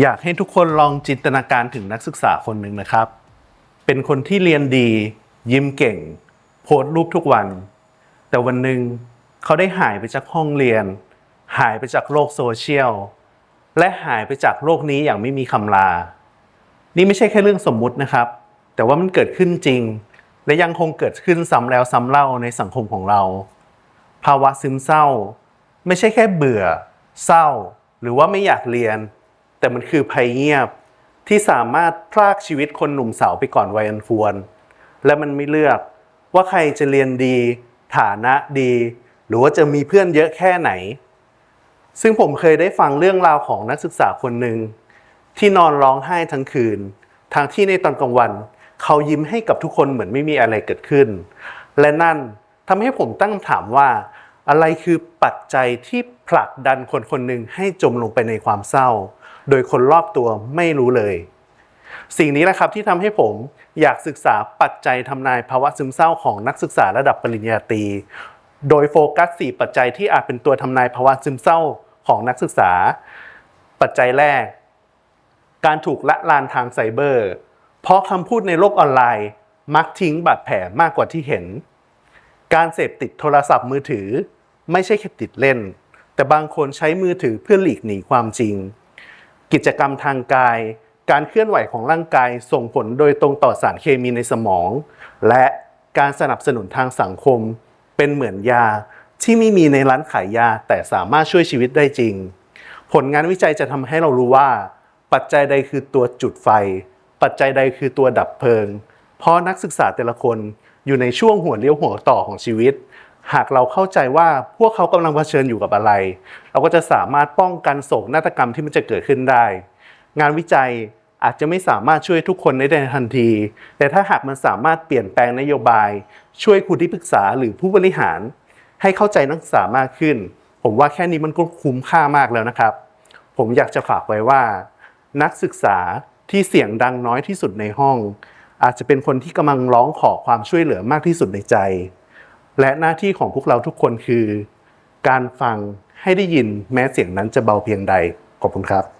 อยากให้ทุกคนลองจินตนาการถึงนักศึกษาคนหนึ่งนะครับ เป็นคนที่เรียนดี ยิ้มเก่ง โพสต์รูปทุกวัน แต่วันหนึ่งเขาได้หายไปจากห้องเรียน หายไปจากโลกโซเชียล และหายไปจากโลกนี้อย่างไม่มีคำลา นี่ไม่ใช่แค่เรื่องสมมุตินะครับ แต่ว่ามันเกิดขึ้นจริง และยังคงเกิดขึ้นซ้ำแล้วซ้ำเล่าในสังคมของเรา ภาวะซึมเศร้า ไม่ใช่แค่เบื่อ เศร้า หรือว่าไม่อยากเรียน แต่มันคือภัยเงียบที่สามารถพรากชีวิตคนหนุ่มสาวไปก่อนวัยอันควร และมันไม่เลือกว่าใครจะเรียนดี ฐานะดี หรือว่าจะมีเพื่อนเยอะแค่ไหน ซึ่งผมเคยได้ฟังเรื่องราวของนักศึกษาคนหนึ่งที่นอนร้องไห้ทั้งคืนทางที่ในตอนกลางวัน เขายิ้มให้กับทุกคนเหมือนไม่มีอะไรเกิดขึ้น และนั่นทำให้ผมตั้งคำถามว่า อะไรคือปัจจัยที่ผลักดันคนคนหนึ่งให้จมลงไปในความเศร้า โดยคนรอบตัวไม่รู้เลย สิ่งนี้แหละครับที่ทำให้ผมอยากศึกษาปัจจัยทำนายภาวะซึมเศร้าของนักศึกษาระดับปริญญาตรี โดยโฟกัส 4 ปัจจัยที่อาจเป็นตัวทำนายภาวะซึมเศร้าของนักศึกษา ปัจจัยแรก การถูกละลานทางไซเบอร์ เพราะคำพูดในโลกออนไลน์ มักทิ้งบาดแผลมากกว่าที่เห็น การเสพติดโทรศัพท์มือถือ ไม่ใช่แค่ติดเล่น แต่บางคนใช้มือถือเพื่อหลีกหนีความจริง กิจกรรมทางกาย การเคลื่อนไหวของร่างกายส่งผลโดยตรงต่อสารเคมีในสมอง และการสนับสนุนทางสังคม เป็นเหมือนยาที่ไม่มีในร้านขายยา แต่สามารถช่วยชีวิตได้จริง ผลงานวิจัยจะทำให้เรารู้ว่า ปัจจัยใดคือตัวจุดไฟ ปัจจัยใดคือตัวดับเพลิง เพราะนักศึกษาแต่ละคนอยู่ในช่วงหัวเลี้ยวหัวต่อของชีวิต หากเราเข้าใจว่าพวกเขากำลังเผชิญอยู่กับอะไร เราก็จะสามารถป้องกันโศกนาฏกรรมที่มันจะเกิดขึ้นได้ งานวิจัยอาจจะไม่สามารถช่วยทุกคนได้ในทันที แต่ถ้าหากมันสามารถเปลี่ยนแปลงนโยบาย ช่วยครูที่ปรึกษาหรือผู้บริหาร ให้เข้าใจนักศึกษามากขึ้น ผมว่าแค่นี้มันก็คุ้มค่ามากแล้วนะครับ ผมอยากจะฝากไว้ว่า นักศึกษาที่เสียงดังน้อยที่สุดในห้อง อาจจะเป็นคนที่กำลังร้องขอความช่วยเหลือมากที่สุดในใจ และหน้าที่ของพวกเราทุกคนคือ การฟังให้ได้ยินแม้เสียงนั้นจะเบาเพียงใดขอบคุณครับ